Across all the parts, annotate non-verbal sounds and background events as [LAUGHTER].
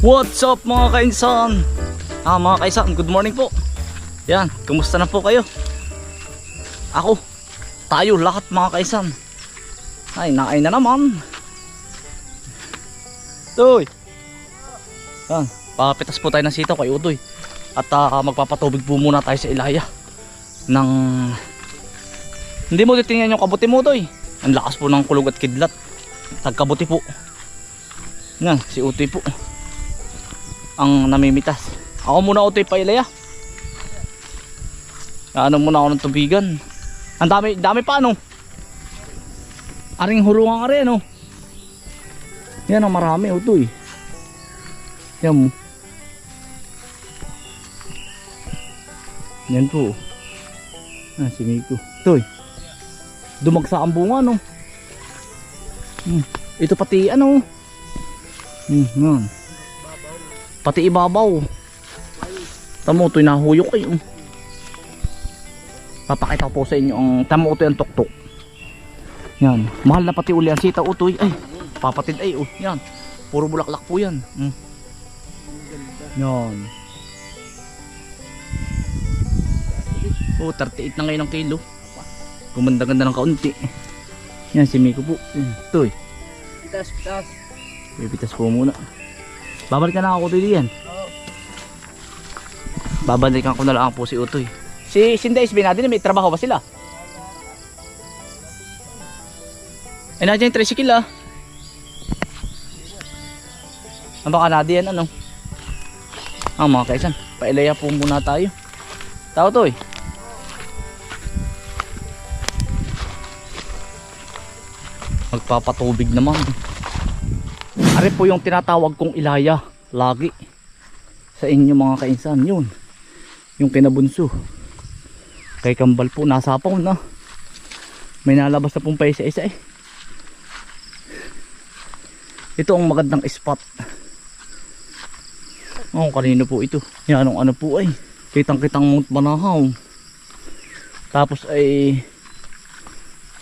What's up mga kainsan? Ah mga kainsan, good morning po. Yan, kumusta na po kayo? Ako, tayo lahat mga kainsan. Ay, nakain na naman. Toy. Yan, papitas po tayo ng sitaw kay Utoy. At ah, magpapatubig po muna tayo sa ilaya. Ng... Hindi mo titingnan yung kabuti mo, Toy. Ang lakas po ng kulog at kidlat. Tagkabuti po. Yan, si Utoy po ang namimitas. Ako muna utoy pa ilaya. Ano muna ako ng tubigan. Ang dami, dami pa ano. Aring hulungan ka rin ano. Yan ang marami utoy. Yan mo. Yan po. Ah, si Miko. Toy. Dumagsa ang bunga no. Hmm. Ito pati ano. Hmm, yan. Pati ibabaw. Tamo ito'y nahuyok eh. Papakita ko po sa inyo ang tamo ito yung tuktok. Yan. Mahal na pati uli ang sita utoy. Ay, papatid ay. Oh, yan. Puro bulaklak po yan. Mm. Yan. Oh, 38 na ngayon ang kilo. Gumanda-ganda ng kaunti. Yan, si Miko po. Yan, Toy. Pitas, pitas. Pipitas po muna. Babalik na lang ako dito yan. Babalikan ko na lang po si Utoy. Si Sinda SB natin, may trabaho ba sila? Eh, nandiyan yung tricycle ah. Ang baka nadi yan ano? Ah mga kaisan, pailaya po muna tayo. Tao to eh. Magpapatubig naman. Ari po yung tinatawag kong ilaya lagi. Sa inyo mga kainsan yun. Yung kinabunso. Kay kambal po nasapaw na may nalabas na pong pa isa isa eh. Ito ang magandang spot. Oh kanino po ito? Yan ang ano po ay. Kitang kitang Mount Manahaw. Tapos ay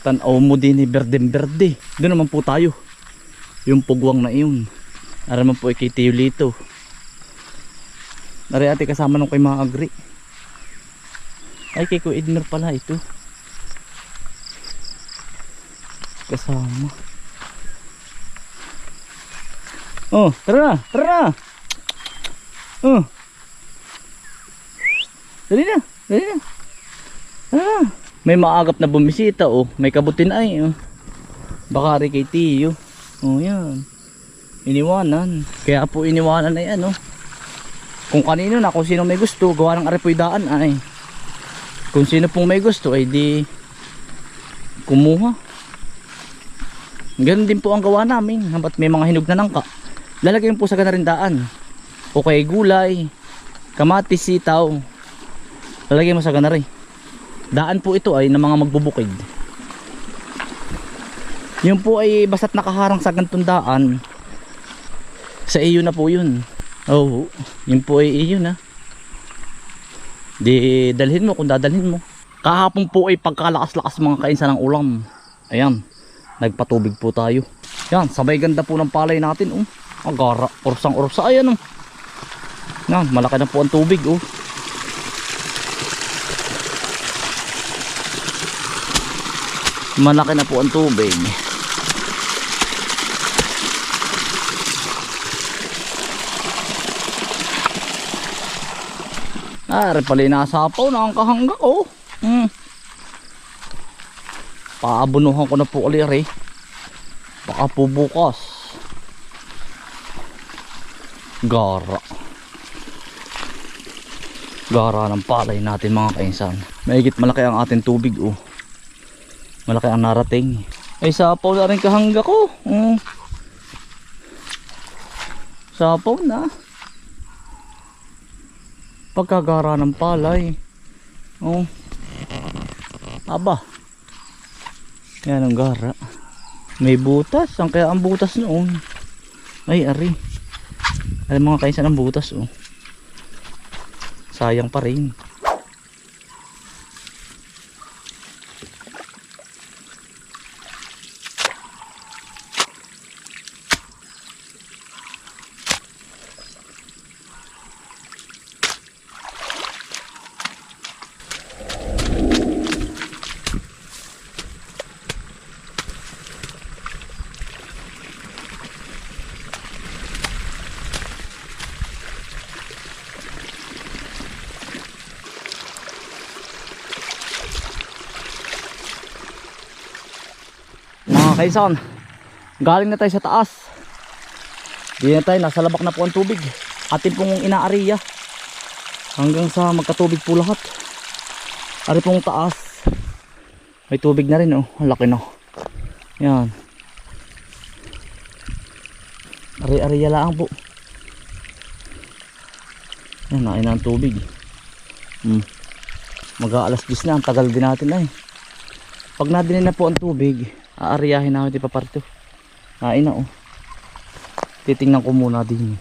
tanaw mo din ni berdeng berde doon naman po tayo yung pugwang na iyon. Ara man po Tio Lito. Nari ate kasama nung kay mga agri. Ay kay Kuya Edmer pala ito. Kasama. Oh tara na tara na. Oh. Dali na dali na. Tara may maagap na bumisita oh. May kabutin ay oh. Baka rin kay Tio oh yan. Iniwanan. Kaya po iniwanan ay ano kung kanino na kung sino may gusto gawa ng arepoy daan ay. Kung sino pong may gusto ay di kumuha. Ganun din po ang gawa namin habat may mga hinog na nangka. Lalagyan po sa ganarin daan o kay gulay kamatis sitaw. Lalagyan mo sa ganari. Daan po ito ay ng mga magbubukid yun po ay basta't nakaharang sa gantong daan. Sa iyo na po yun. Oo yun po ay iyo na. Di dalhin mo kung dadalhin mo. Kahapon po ay pagkalakas-lakas mga kainsan ng ulam. Ayan nagpatubig po tayo. Yan sabay ganda po ng palay natin oh. Agara orsang orsa ayan oh. Yan malaki na po ang tubig oh. Malaki na po ang tubig Ah, pala nasapaw na ang kahangga ko. Hmm. Paabunuhan ko na po ulit eh. Baka po bukas. Gara. Gara ng palay natin mga kainsan. Mahigit malaki ang ating tubig oh. Malaki ang narating. Ay sapaw na rin kahangga ko. Hmm. Sapaw na pagkagara ng palay. Oh. Aba. Yan ang gara. May butas. Ang kaya ang butas noon? Ay ari. Ay mga kainsan ang butas oh. Sayang pa rin kaisan, galing na tayo sa taas. Di na tayo, nasa labak na po ang tubig. Atin pong inaariya. Hanggang sa magkatubig po lahat. Ari pong taas. May tubig na rin oh. Ang laki no. Yan. Ari-ariya lang po. Yan, nain na ang tubig. Hmm. Mag-aalas 10 na, ang tagal din natin ay. Pag nadinin na po ang tubig, aariyahin natin ipaparto. Nain na oh. Titingnan ko muna din.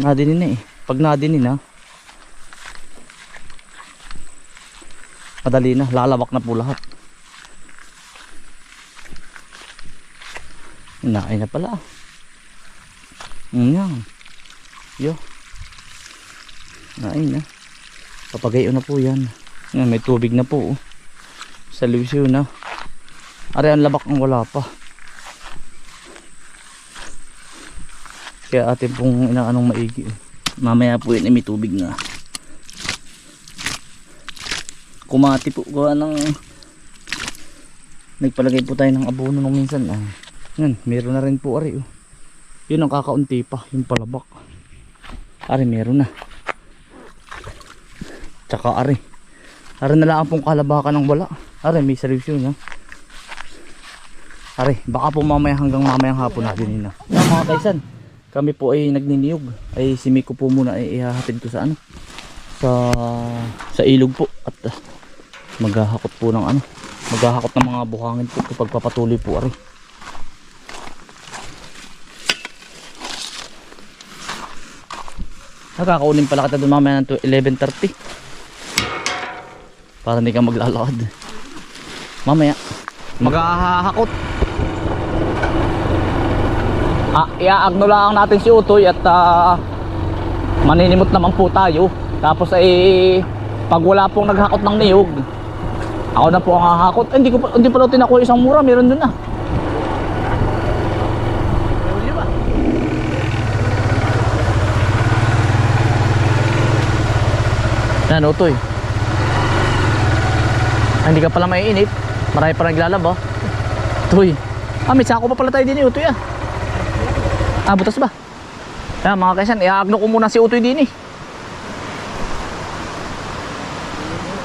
Nadinin na eh. Pag nadinin na, madali na, lalawak na po lahat. Nain na pala. Yan. Yo. Nain na. Papagayo na po yan. Yan, may tubig na po. Oh. Sa na. Ari ang labak ang wala pa. Kaya atin pong inaanong maigi. Mamaya po yun ay may tubig na. Kumati po gawa ng nagpalagay po tayo ng abono nung minsan. Ah. Yan, meron na rin po ari. Oh. Yun ang kakaunti pa, yung palabak. Ari, meron na. Tsaka ari. Ari na lang pong kalabakan ng wala. Ari, may solusyon ha. Ari, baka po mamaya hanggang mamayang hapon natin na. Yan mga kaisan, kami po ay nagniniyog. Ay si Miko po muna ay ihahatid ko sa ano. Sa sa ilog po at ah, maghahakot po ng ano. Maghahakot ng mga buhangin po kapag papatuloy po ari. Nakakaunin pala kita doon mamaya ng 11.30 Para hindi ka maglalakad Mamaya Maghahakot Ah, iaagno lang natin si Utoy at ah, maninimot naman po tayo. Tapos ay pag wala pong naghakot ng niyog, ako na po ang hahakot. Eh, hindi ko hindi pa daw tinakuha isang mura, meron dun na. Yan, Utoy. Ah, hindi ka pala maiinit. Marami pa naglalaba. Utoy. Ah, may sako pa pala tayo din eh, Utoy ah. Ah, butas ba? Yan mga kaisan, iaagno ko muna si Utoy din eh.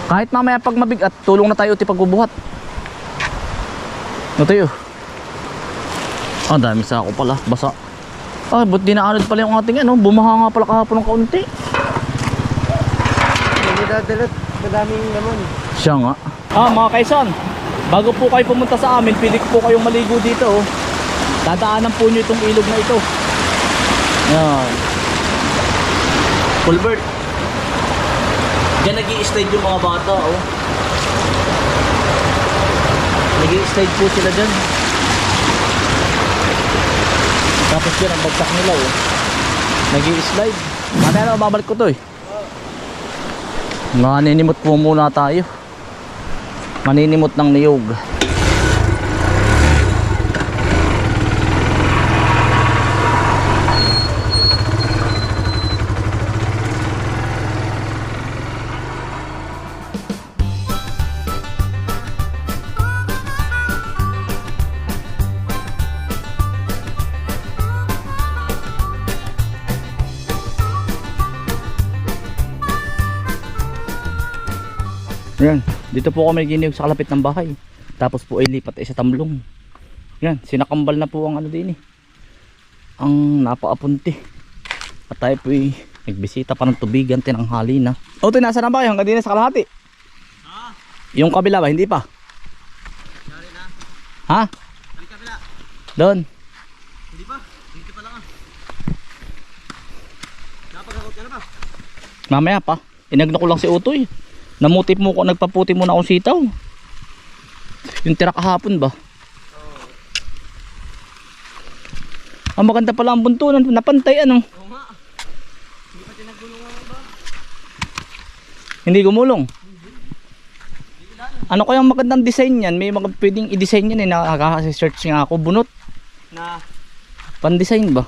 Kahit mamaya pag mabigat, tulong na tayo uti pagbubuhat. Utoy oh. Ah, dami sa ako pala, basa. Ah, ba't dinaanod pala yung ating ano, bumaha nga pala kahapon ng kaunti. Hindi dadalat, madaming lamon. Siya nga. Ah, mga kaisan, bago po kayo pumunta sa amin, pili ko po kayong maligo dito. Oh. Dadaanan po nyo itong ilog na ito. Yan. Fulbert. Diyan nag slide yung mga bata. Oh. nag slide po sila dyan. Tapos yun ang bagsak nila. Oh. nag slide Mamaya na babalik ko to eh. Maninimot po muna tayo. Maninimot ng niyog. Yan, dito po kami giniyog sa kalapit ng bahay. Tapos po ay lipat ay sa tamlong. Yan, sinakambal na po ang ano din eh. Ang napaapunti. At tayo po ay nagbisita pa ng tubigan, tinanghali na. O, ito nasa na ba kayo? Hanggang din na sa kalahati. Ha? Yung kabila ba? Hindi pa? Dari na. Ha? Balik ka pala. Doon. Hindi pa. Hindi pa lang ah. Napagakot ka na ba? Mamaya pa. Inagno ko lang si Utoy. Namutip mo ko, nagpaputi muna akong sitaw. Yung tira kahapon ba? Ang maganda pala ang buntunan, napantay ano. Hindi gumulong. Ano kayang magandang design yan? May mga pwedeng i-design yan eh. Nakaka-search nga ako. Bunot. Na. Pan-design ba?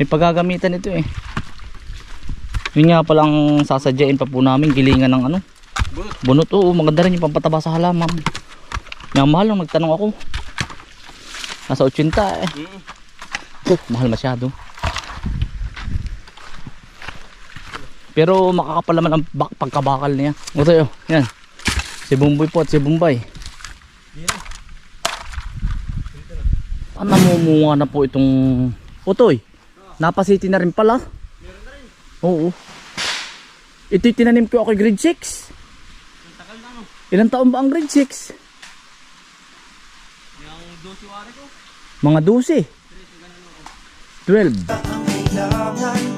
May paggagamitan ito eh. Yun nga palang sasadyain pa po namin. Gilingan ng ano. Bunot. Bunot. Oo, maganda rin yung pampataba sa halaman. Yung mahal nung nagtanong ako. Nasa 80 eh. Mm. Oh, mahal masyado. Pero makakapal naman ang bak pagkabakal niya. O tayo, yan. Si Bumboy po at si Bumbay. Ah, namumunga na po itong Utoy. Napasiti na rin pala. Oo. Ito'y tinanim ko ako grade 6. Ang tagal na no. Ilang taon ba ang grade 6? Yung 12 wari ko. Mga 12. 12.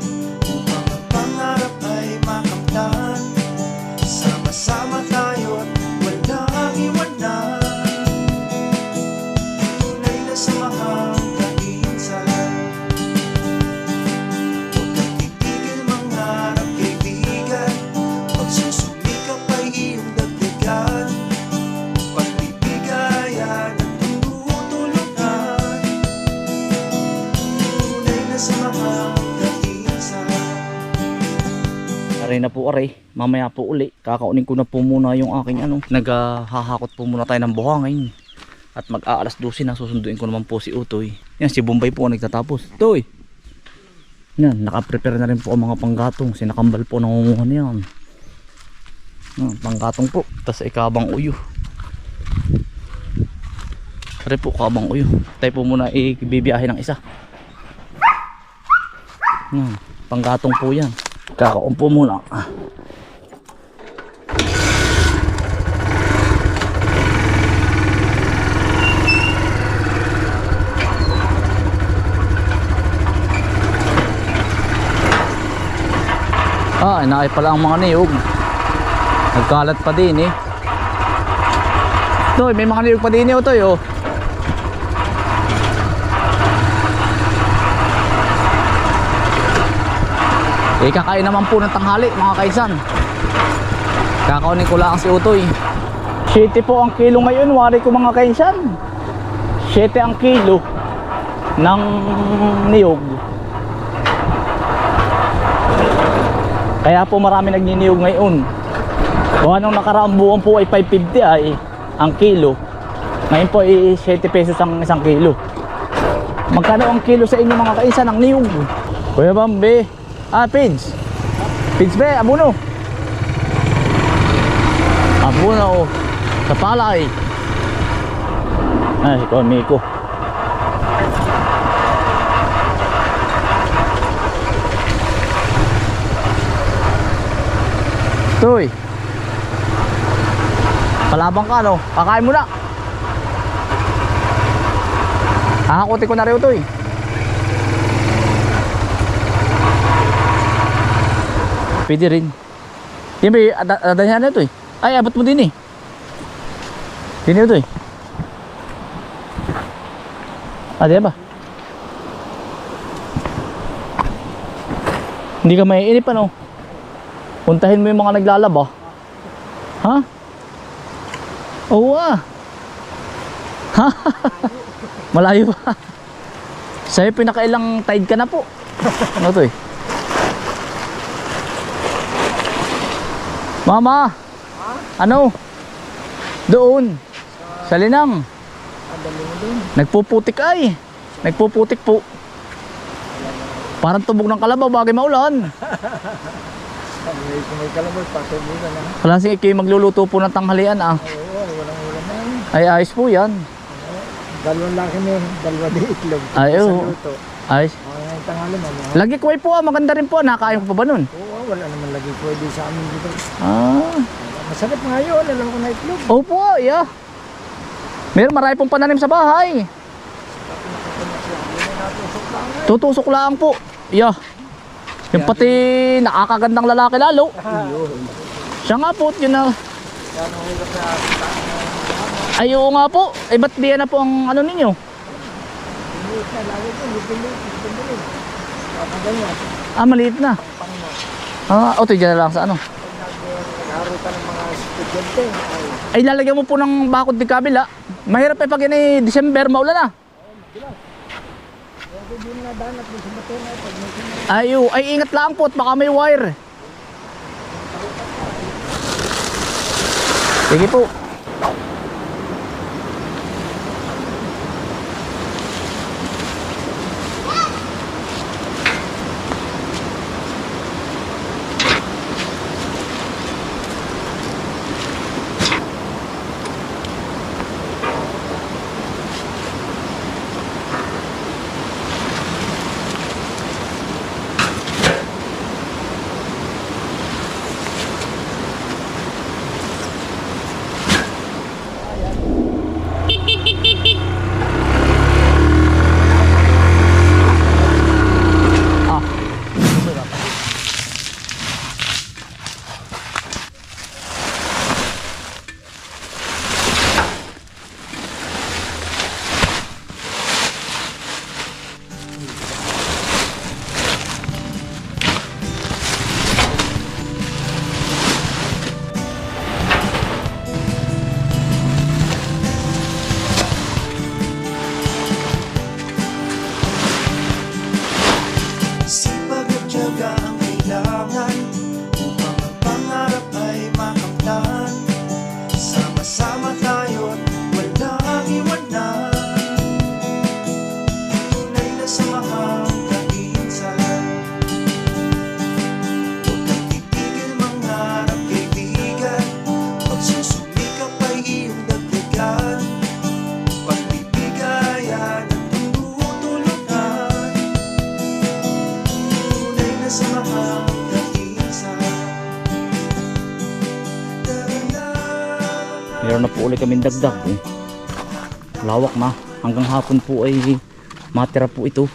Na po aray. Mamaya po uli. Kakaunin ko na po muna yung aking ano. Naghahakot po muna tayo ng buhangin. At mag-aalas 12 na susunduin ko naman po si Utoy. Yan si Bombay po nagtatapos. Toy! Yan, nakaprepare na rin po ang mga panggatong. Sinakambal po nangunguha na yan. Yan, panggatong po. Tapos ikabang uyo. Aray po, kabang uyo. Tayo po muna ibibiyahe ng isa. Yan, panggatong po yan. Kakaumpo muna. Ah, inakay pala ang mga niyog. Nagkalat pa din eh. Toy, may mga niyog pa din eh, oh, Toy, oh. Eh, kakain naman po ng tanghali, mga kaisan. Kakaunin ko lang si Utoy. 7 po ang kilo ngayon, wari ko mga kaisan. 7 ang kilo ng niyog. Kaya po marami nagniniyog ngayon. Kung anong nakaraang buwan po ay 550 ay ang kilo. Ngayon po ay 7 pesos ang isang kilo. Magkano ang kilo sa inyo mga kaisan ng niyog? Kuya Bambi. Ah, Pids. Pids be, abuno. Abuno. Sa palay. Ay, ikaw, Miko. Toy. Palabang ka, no? Kakain mo na. Hahakutin ko na rin ito, eh. Pwede rin. Yan ba, ada- adahan na ito eh. Ay, abot mo din eh. Din ito eh. Ah, di ba? Hindi ka maiinip ano? Puntahin mo yung mga naglalaba. Ha? Oo ah. Ha? [LAUGHS] Malayo pa. Sa'yo pinakailang tide ka na po. Ano to eh? Mama! Ano? Doon. Sa linang. Nagpuputik ay. Nagpuputik po. Parang tubog ng kalabaw bagay maulan. Kung may kalabas, patay mo na lang. Wala si Iki magluluto po ng tanghalian ah. Oo, walang na yan. Ay ayos po yan. Dalawang laki na yun, dalawa di itlog. Ay, oo. tanghali mo, mga... Lagi ko po ah. Maganda rin po. ah. Nakain ko pa ba nun? Oo, lagi pwede sa amin dito. Ah. Masarap nga yun, alam ko na itlog. Opo, yeah. Meron marami pong pananim sa bahay. Tutusok lang po. Yeah. Yung pati nakakagandang lalaki lalo. Siya nga po, yun na. Ay, oo nga po. Eh, ba't di na po ang ano ninyo? Ah, maliit na. Ah, o, dyan na lang sa ano. Nakarutan ng mga estudyante. Ay, lalagyan mo po ng bakod di kabila. Mahirap eh pag yun ay December, maulan na. Ay, oh, ay ingat lang po at baka may wire. Sige po. Meron na po ulit kaming dagdag eh. Lawak na. Hanggang hapon po ay matira po ito.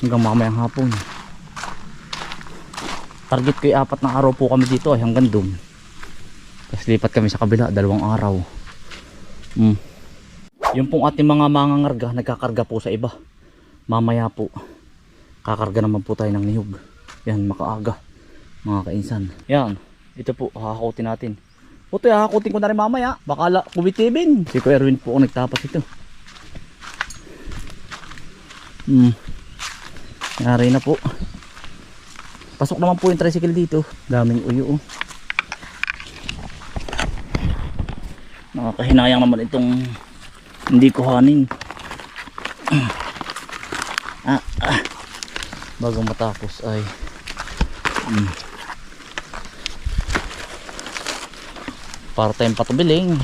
Hanggang mamayang hapon. Target ko ay apat na araw po kami dito ay hanggang doon. Tapos lipat kami sa kabila, dalawang araw. Hmm. Yung pong ating mga mangangarga, nagkakarga po sa iba. Mamaya po, kakarga naman po tayo ng niyog. Yan, makaaga. Mga kainsan. Yan, ito po, hahakutin natin. Puto, hahakutin ko na rin mamaya. Baka la, kumitibin. Si Kuya Erwin po ang nagtapas ito. Hmm. Yari na po. Pasok naman po yung tricycle dito. Daming uyo. Oh. Nakakahinayang naman itong hindi kuhanin. ah, ah. Bago matapos ay mm. Para tayong patubiling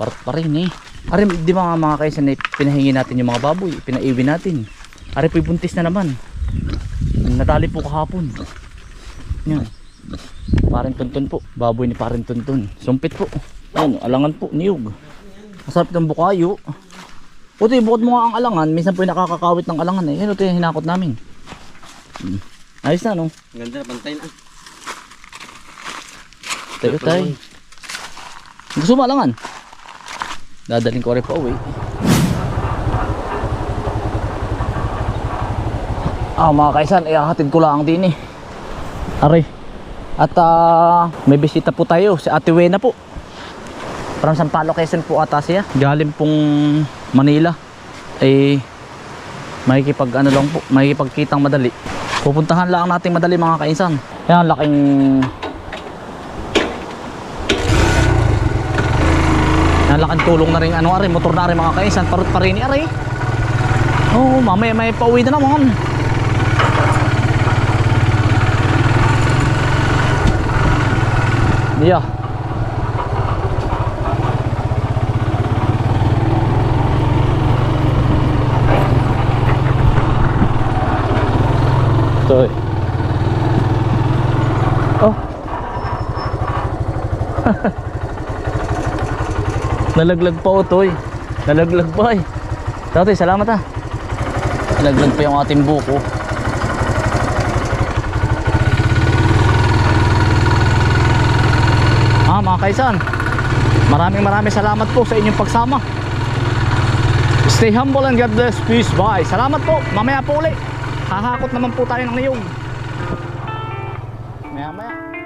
para pa rin eh Ari, di ba nga mga kaysa na pinahingi natin yung mga baboy pinaiwi natin Ari po buntis na naman nadali po kahapon yan parin tuntun po baboy ni parin tuntun sumpit po Ayun, alangan po, niyog. Masarap itong bukayo. Puto, bukod mo nga ang alangan. Minsan po yung nakakakawit ng alangan eh. Yan ito yung hinakot namin. Hmm. Ayos na, no? Ganda, pantay na. Tayo tayo. Gusto mo alangan? Dadaling ko rin pa uwi. Ah, mga kaisan, ihahatid ko lang din eh. Aray. At ah, may bisita po tayo, si Ate Wena po. From Sampalo, Quezon po ata siya. Galing pong Manila. Eh, makikipag ano lang po, makikipagkitang madali. Pupuntahan lang natin madali mga kainsan. Yan, laking Yan, laking tulong na rin ano ari, motor na rin mga kainsan. Parot pa rin ni ari. Oh, mamaya may pauwi na naman. Yeah. Eh. Oh. [LAUGHS] Nalaglag pa o toy. Nalaglag pa eh. Tatay, salamat ah. Nalaglag pa yung ating buko. Ah, mga kaisan. Maraming maraming salamat po sa inyong pagsama. Stay humble and God bless. Peace. Bye. Salamat po. Mamaya po ulit. Hahakot naman po tayo ng niyog. Maya maya.